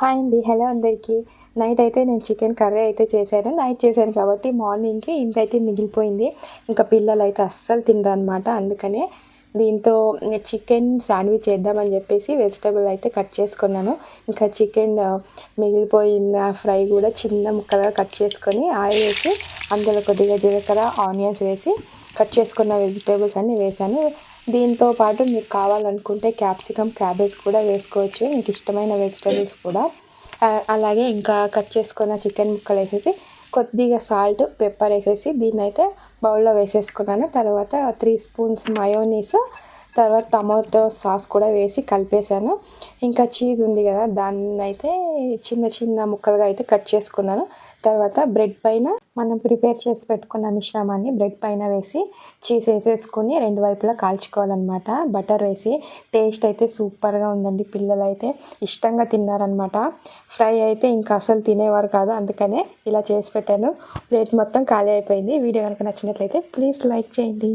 Hi అండి. Hello అందరికీ. Night అయితే నేను చికెన్ కర్రీ అయితే చేశాను. నైట్ చేశాను కాబట్టి మార్నింగ్కి ఇంత అయితే మిగిలిపోయింది. ఇంకా పిల్లలు అయితే అస్సలు తినరు అనమాట అందుకనే దీంతో చికెన్ శాండ్విచ్ చేద్దామని చెప్పేసి వెజిటేబుల్ అయితే కట్ చేసుకున్నాను. ఇంకా చికెన్ మిగిలిపోయిన ఫ్రై కూడా చిన్న ముక్కలుగా కట్ చేసుకొని ఆయిల్ వేసి అందులో కొద్దిగా జీలకర్ర ఆనియన్స్ వేసి కట్ చేసుకున్న వెజిటేబుల్స్ అన్నీ వేసాను దీంతో పాటు మీకు కావాలనుకుంటే క్యాప్సికమ్ క్యాబేజ్ కూడా వేసుకోవచ్చు. మీకు ఇష్టమైన వెజిటేబుల్స్ కూడా. అలాగే ఇంకా కట్ చేసుకున్న చికెన్ ముక్కలు వేసేసి కొద్దిగా సాల్ట్ పెప్పర్ వేసేసి దీన్ని అయితే బౌల్లో వేసేసుకున్నాను. తర్వాత త్రీ స్పూన్స్ మయోనీస్ తర్వాత టమాటో సాస్ కూడా వేసి కలిపేసాను ఇంకా చీజ్ ఉంది కదా దాన్ని అయితే చిన్న చిన్న ముక్కలుగా అయితే కట్ చేసుకున్నాను. తర్వాత బ్రెడ్ పైన మనం ప్రిపేర్ చేసి పెట్టుకున్న మిశ్రమాన్ని బ్రెడ్ పైన వేసి చీజ్ వేసేసుకొని రెండు వైపులా కాల్చుకోవాలన్నమాట. బటర్ వేసి టేస్ట్ అయితే సూపర్గా ఉందండి పిల్లలు అయితే ఇష్టంగా తిన్నారనమాట ఫ్రై అయితే ఇంకా అసలు తినేవారు కాదు అందుకనే ఇలా చేసి పెట్టాను. ప్లేట్ మొత్తం ఖాళీ అయిపోయింది. వీడియో కనుక నచ్చినట్లయితే ప్లీజ్ లైక్ చేయండి.